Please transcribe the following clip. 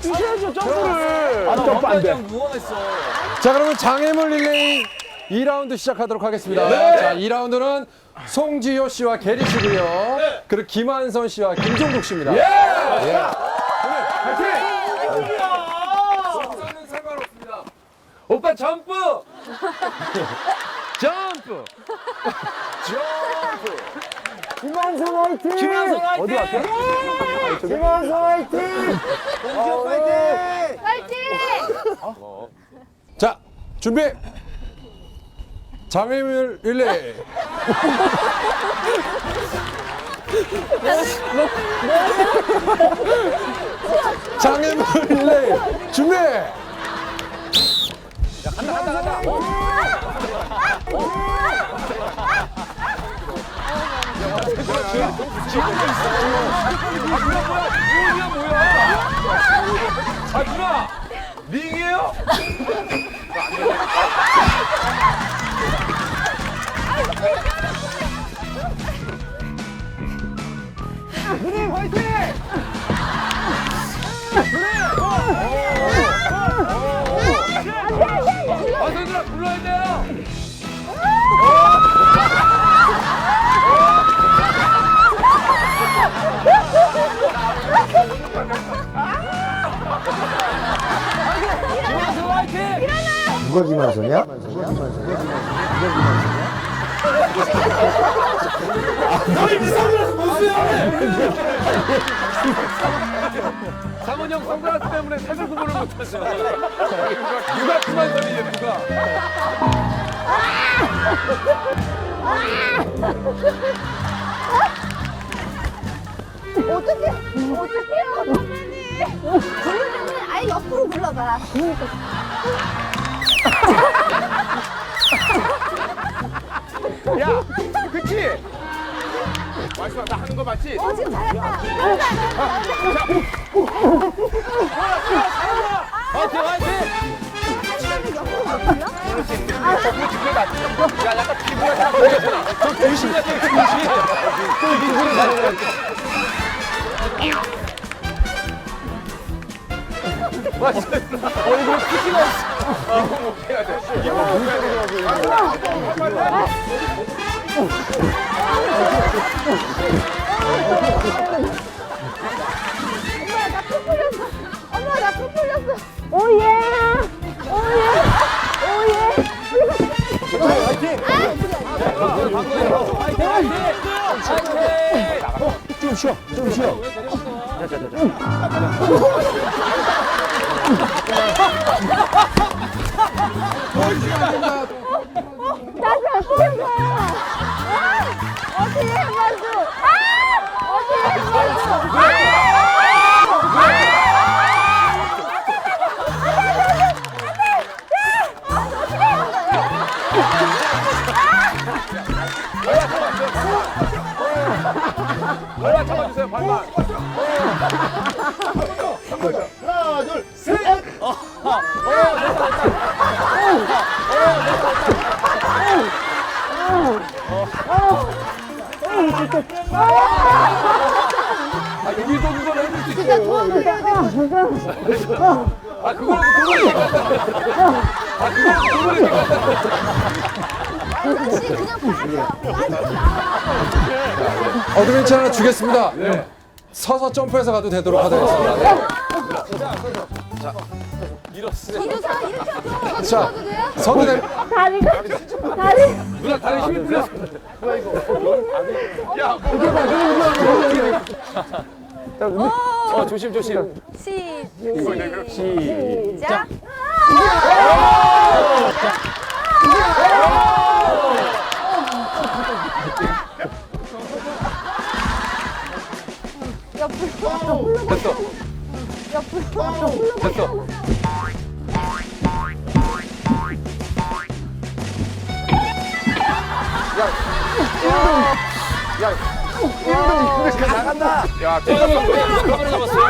뛰셔야죠 점프를. 아, 점프 안 돼. 자, 그러면 장애물 릴레이 2라운드 시작하도록 하겠습니다. 자, 2라운드는 송지효 씨와 게리 씨고요. 그리고 김한선 씨와 김종국 씨입니다. 예! 점프는 상관없습니다. 오빠 점프. 점프. 점프. 김한성 화이팅! 김한선 화이팅! 어디 갈게? 김한성 화이팅! 동지호 화이팅! 파이팅! 자, 준비! 장애물 릴레이. 장애물 릴레이 준비! 이게 뭐야? 아 누나 링이에요? 누님 화이팅! 아 누나 불러야 돼요. 김한선 화이팅! 누가 김한성이야? 상훈이 형 선글라스 때문에 색을 구분을 못하죠. 누가, 누가 김한선이에요 누가? 어떻게 어떻게요 선배님? 선배님 아예 옆으로 굴러봐. 야, 그치? 말씀 나 하는 거 맞지? 어 지금 잘했다. 화이팅 화이팅! 옆으로 가볼게요. 야, 약간 피부가 다 보이잖아. 저 귀신 같아, 귀신. 또 민구를 가는 맞아. 얼굴에 피지가 있어. 아, 못 해야 돼. 이거 못 해야 돼. 엄마 나코 풀렸어. 엄마 나코 풀렸어. 오예. 오예. 오예. 화이팅! 화이팅, 화이팅! 화이팅! 좀 쉬어, 좀 쉬어. 나잘 풀렸어. 아, 어떻게 해봤어? 아! 어떻게 해봤어? 발만 잡아주세요, 발만. 하나, 둘, 셋! 아, 여기도 그걸 해줄 수 있어. 진짜 도와주세요. 아, 그거는 그거는 아, 그거는 그거는 그냥 빠져. 어드벤처 하나 주겠습니다. 서서 점프해서 가도 되도록 하겠습니다. 네. 밀었어요. 이렇게 이렇게 하고 자, 가도 돼요? 서도 돼. 다리가 다리. 누나 다리 힘이 풀렸어. 야, 어, 조심, 조심. 시 시작. 옆으로 됐어. 나간다! 야, 대박. 카메라 잡았어요.